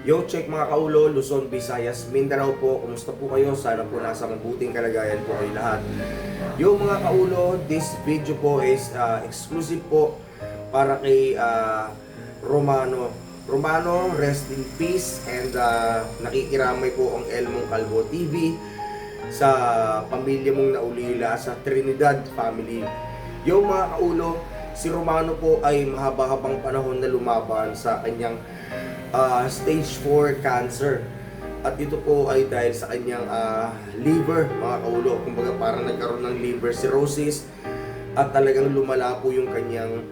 Yo, check mga kaulo, Luzon, Visayas, Mindanao po. Kumusta po kayo? Sana po nasa mabuting kalagayan po kayo lahat. Yo mga kaulo, this video po is uh, exclusive po para kay uh, Romano. Romano, rest in peace and uh, nakikiramay po ang Elmong Calvo TV sa pamilya mong naulila sa Trinidad family. Yo mga kaulo, si Romano po ay mahaba-habang panahon na lumaban sa kanyang ah, stage 4 cancer. At ito po ay dahil sa kanyang ah, liver, mga kaulo. Kumbaga parang nagkaroon ng liver cirrhosis at talagang lumala po yung kanyang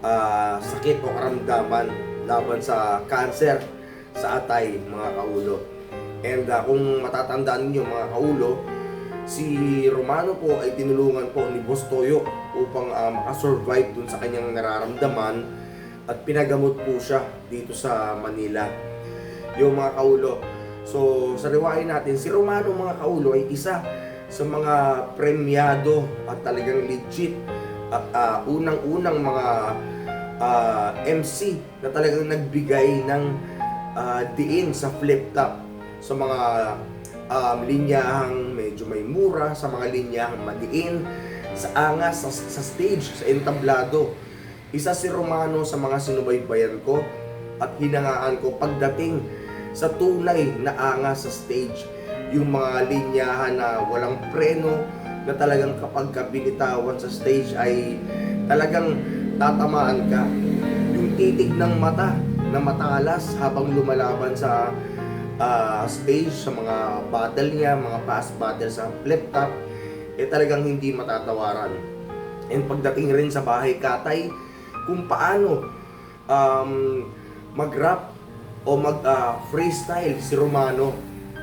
ah, sakit o karamdaman laban sa cancer sa atay, mga kaulo. And ah, kung matatandaan niyo mga kaulo, si Romano po ay tinulungan po ni Boss Toyo upang ah, makasurvive dun sa kanyang nararamdaman at pinagamot po siya dito sa Manila. Yung mga kaulo. So, sa riwain natin, si Romano mga kaulo ay isa sa mga premyado at talagang legit at ah, unang-unang mga ah, MC na talagang nagbigay ng ah, diin sa flip top sa mga um, linyahang medyo may mura, sa mga linyahang madiin, sa angas, sa, sa stage, sa entablado. Isa si Romano sa mga sinubaybayan ko at hinangaan ko pagdating sa tunay na angas sa stage. Yung mga linyahan na walang preno, na talagang kapag kabilitawan sa stage ay talagang tatamaan ka. Yung titig ng mata na matalas habang lumalaban sa ah, stage, sa mga battle niya, mga past battle sa flip top, eh talagang hindi matatawaran. And pagdating rin sa bahay katay, kung paano um, mag-rap o mag-freestyle si Romano,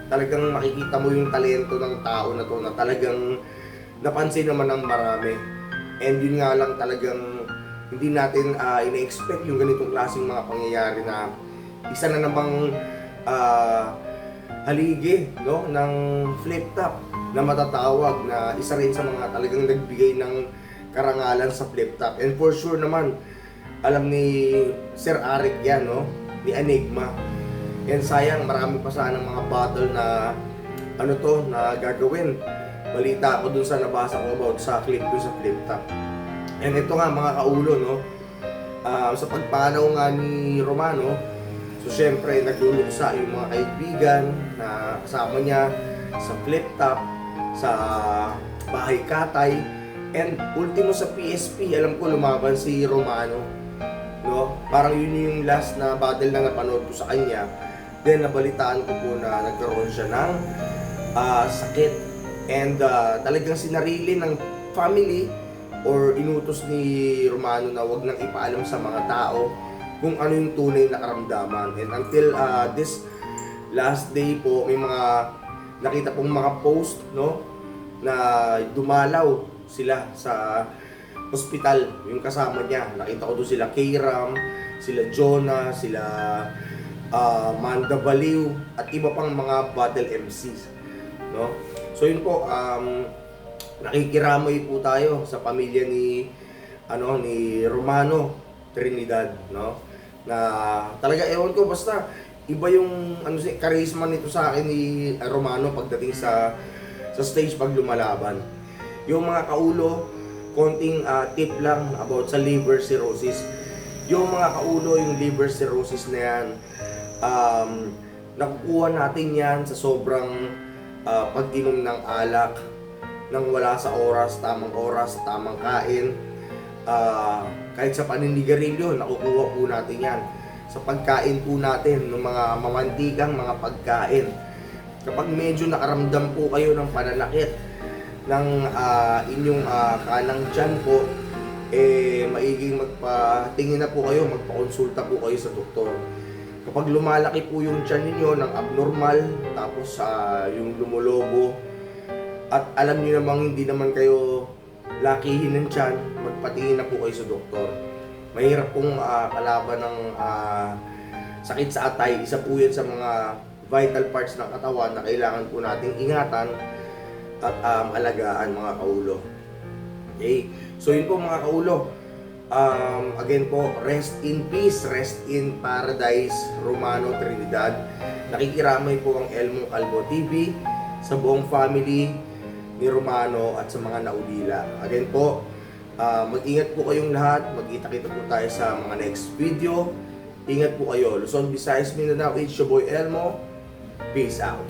talagang makikita mo yung talento ng tao na to na talagang napansin naman ng marami. And yun nga lang talagang hindi natin ah, ina-expect yung ganitong klaseng mga pangyayari na isa na namang ah, haligi no, ng flip top na matatawag na isa rin sa mga talagang nagbigay ng karangalan sa flip top. And for sure naman, alam ni Sir Arik yan, no? Ni Enigma. And sayang, marami pa sana mga battle na ano to, na gagawin. Balita ako dun sa nabasa ko about sa clip dun sa flip top. And ito nga mga kaulo, no? Ah, sa pagpanaw nga ni Romano, so syempre nagluluksa yung mga kaibigan na kasama niya sa flip top, sa bahay katay, and ultimo sa PSP, alam ko lumaban si Romano. No? Parang yun yung last na battle na napanood ko sa kanya. Then nabalitaan ko po na nagkaroon siya ng ah, sakit. And ah, talagang sinarili ng family or inutos ni Romano na wag nang ipaalam sa mga tao kung ano yung tunay na karamdaman. And until ah, this last day po, may mga nakita pong mga post, no? Na dumalaw sila sa hospital, yung kasama niya. Nakita ko doon sila Kayram, sila Jonah, sila ah, Manda Baliw, at iba pang mga battle MCs. No? So yun po, um, nakikiramay po tayo sa pamilya ni ano ni Romano Trinidad, no? Na talaga ewan ko basta iba yung ano si charisma nito sa akin ni Romano pagdating sa sa stage pag lumalaban. Yung mga kaulo, konting ah, tip lang about sa liver cirrhosis. Yung mga kaulo, yung liver cirrhosis na yan, um, nakukuha natin yan sa sobrang ah, pag-inom ng alak, nang wala sa oras, tamang oras, tamang kain. Ah, kahit sa paninigarilyo, nakukuha po natin yan. Sa pagkain po natin ng mga mamantikang mga pagkain. Kapag medyo nakaramdam po kayo ng pananakit ng ah, inyong ah, kanang tiyan po, eh, maiging magpatingin na po kayo, magpakonsulta po kayo sa doktor. Kapag lumalaki po yung tiyan ninyo ng abnormal, tapos ah, yung lumulobo, at alam niyo namang hindi naman kayo lakihin ng tiyan, magpatingin na po kayo sa doktor. Mahirap pong ah, kalaban ng ah, sakit sa atay. Isa po yan sa mga vital parts ng katawan na kailangan po nating ingatan at um, alagaan mga kaulo. Okay? So yun po mga kaulo. Um, again po, rest in peace, rest in paradise, Romano Trinidad. Nakikiramay po ang Elmo Calvo TV sa buong family ni Romano at sa mga naulila. Again po, ah, mag-ingat po kayong lahat. Magkita-kita po tayo sa mga next video. Ingat po kayo. Luzon, Visayas, Mindanao, it's your boy Elmo. Peace out.